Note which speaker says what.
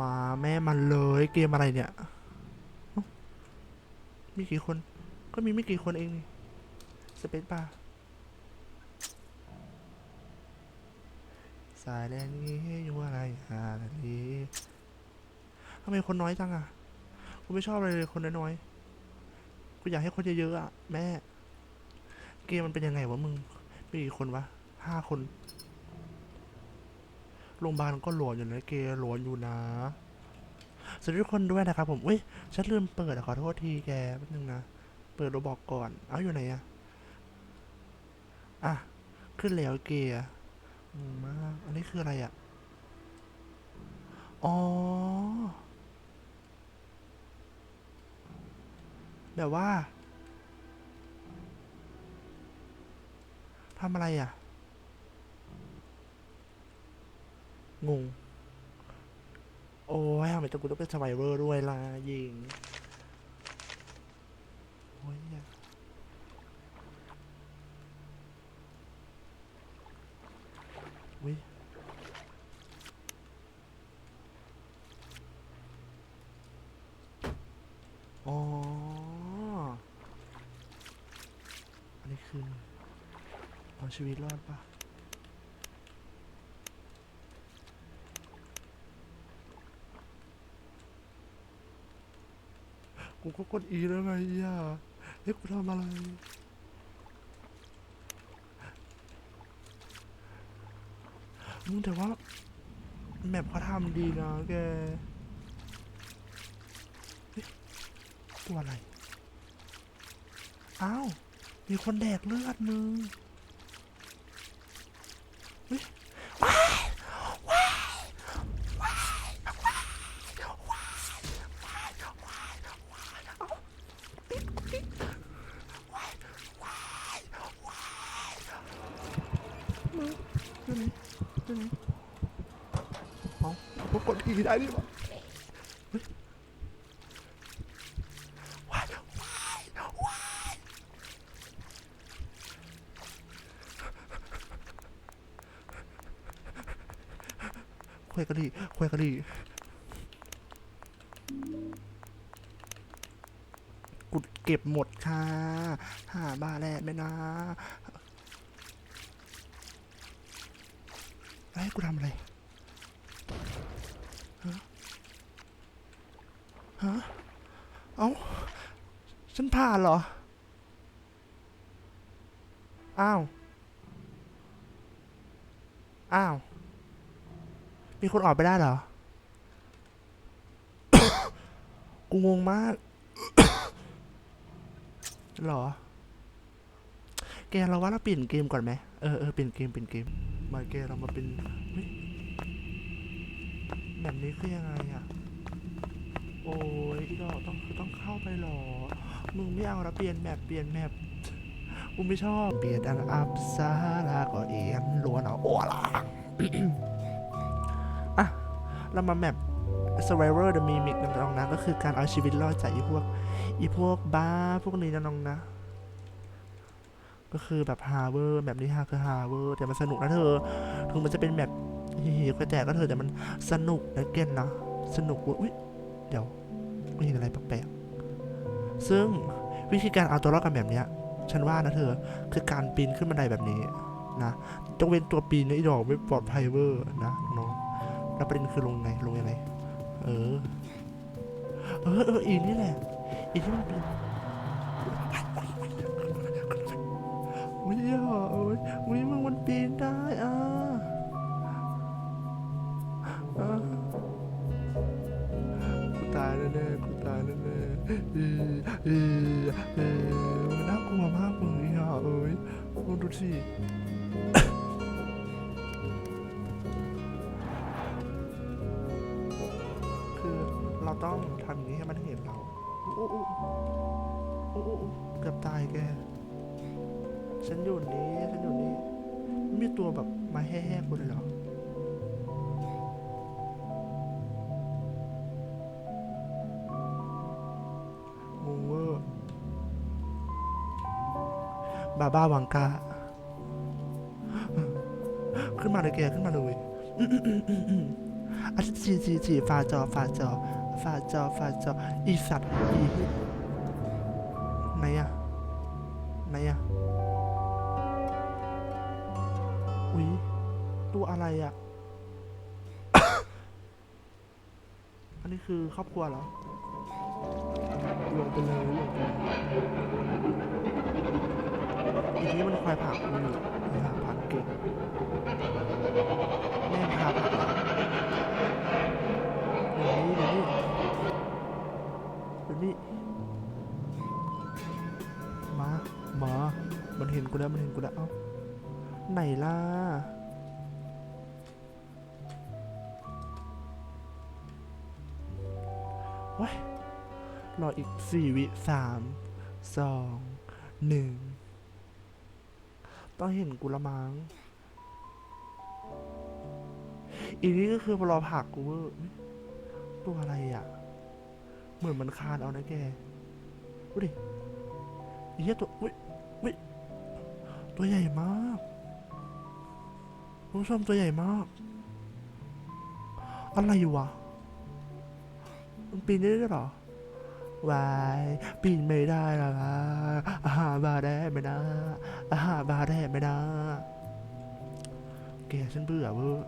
Speaker 1: มาแม่มันเลยเกมอะไรเนี่ยมีกี่คนก็มีไม่กี่คนเองนี่สเปซบาร์สายแดนนี้อยู่อะไรหานาทีทำไมคนน้อยจังอะกูไม่ชอบเลยคนน้อยๆกูอยากให้คนเยอะๆอะแม่ เกมมันเป็นยังไงวะมึงมีกี่คนวะห้าคน โรงพยาบาลก็หลอนอยู่นะเกหลอนอยู่นะสวัสดีทุกคนด้วยนะครับผมอุ้ยฉันลืมเปิดอะขอโทษทีแกแป๊บนึงนะ เปิดโรบอกก่อน เอาอยู่ไหนอะอะ ขึ้นแล้วเกย์งงมาก อันนี้คืออะไรอะอ๋อ แบบว่าทำอะไรอะ งง โอ้ยทำไมต้องกูต้องเป็นสไ i เวอร์ด้วยล่ะยิงโอ้ยวิอ๋อ อันนี้คือเอาชีวิตรอดปะ กูก็กดอีแล้วไงอะเฮ้ยกูทำอะไร มึงแต่ว่า แมปเขาทำดีนะแกตัวอะไร อ้าว มีคนแดกเลือดมึงเฮ้ย กูกดอีได้ดิวะเฮ้ยว้ายว้ายว้ายควยกะดีควยกะดีกูเก็บหมดค่ะหาบ้าและไหมนะไอ้ยกูทำอะไร ฮะฮะ เอ้า ฉันผ่านเหรอ อ้าว อ้าว มีคนออกไปได้เหรอ กูงงมาก เหรอ แกเราว่าเราเปลี่ยนเกมก่อนไหม เออเออเปลี่ยนเกมเปลี่ยนเกม มาแกเรามาเป็นเฮ้ย แบบนี้คือยังไงอะโอ้ยอีดอกต้องต้องเข้าไปหรอ มึงไม่เอาล้วเปลี่ยนแมปเปลี่ยนแมปกูไม่ชอบเปลี่ยนอันอัพซาลาก็เอียนล้วนเอาโอ้ล่ะอะ เรามาแมป Survivor the Mimic นะน้องนะ ก็คือการเอาชีวิตรอดจากอีพวกอีพวกบ้าพวกนี้นะน้องนะ ก็คือแบบฮาร์เวอร์แบบนี้ฮาคือฮาร์เวอร์แต่มันสนุกนะเธอ ถึงมันจะเป็นแบบ ฮิฮิก็แต่ก็เธอะแต่มันสนุกนะเกนนะสนุกเว้ยอุ๊ยเดี๋ยวกูเห็นอะไรแปลกๆซึ่งวิธีการเอาตัวรอดกันแบบเนี้ยฉันว่านะเธอคือการปีนขึ้นบันไดแบบนี้นะต้องเว้นตัวปีนนะไอ้ดอกไม่ปลอดภัยเวอร์นะน้องแล้วประเด็นคือลงไงลงยังไงเออเออเอออีนี่แหละอีที่มันเป็นอุ้ยอะเอ้ยอุ้ยมึงมันปีนได้อะ กูตายแน่ๆเออเออเออมันน่ากลัวมากมึงอะเอ้ยมึงดูสิคือเราต้องทำอย่างนี้ให้มันเห็นเราโอ้โอ้โอ้โอ้โอ้เกือบตายแก ฉันอยู่นี้ ฉันอยู่นี้ มีตัวแบบมาแห่ๆกูเลยเหรอ บาบ้าวังกา ขึ้นมาเลยแกขึ้นมาเลยอะจีจีจีฟาจอฟาจอฟาจอฟาจออีสัตว์อีไหนอะไหนอะอุ๊ยตัวอะไรอะอันนี้คือครอบครัวเหรอลงไปเลยลงไปเลย อีนี้มันคอยผักกูอยู่หาผักเก่งแม่งพาผักอะเดี๋ยวนี้เดี๋ยวนี้เดี๋ยวนี้มามามันเห็นกูแล้วมันเห็นกูแล้วเอ้าไหนล่ะว้ยรออีกสี่วิสามสองหนึ่ง ต้องเห็นกูละมั้งอีกนี่ก็คือพอรอผักกูเวอร์ตัวอะไรอะ เหมือนมันคานเอานะแกดูดิไอ้เหี้ยตัวอุ้ยอุ้ยตัวใหญ่มากคุณผู้ชมตัวใหญ่มาก อะไรอยู่วะ มันปีนได้ด้วยหรอ วายปีนไม่ได้ละนะอาหารบาได้ไม่ได้อาหารบาได้ไม่ได้แกฉันเบื่อเวอ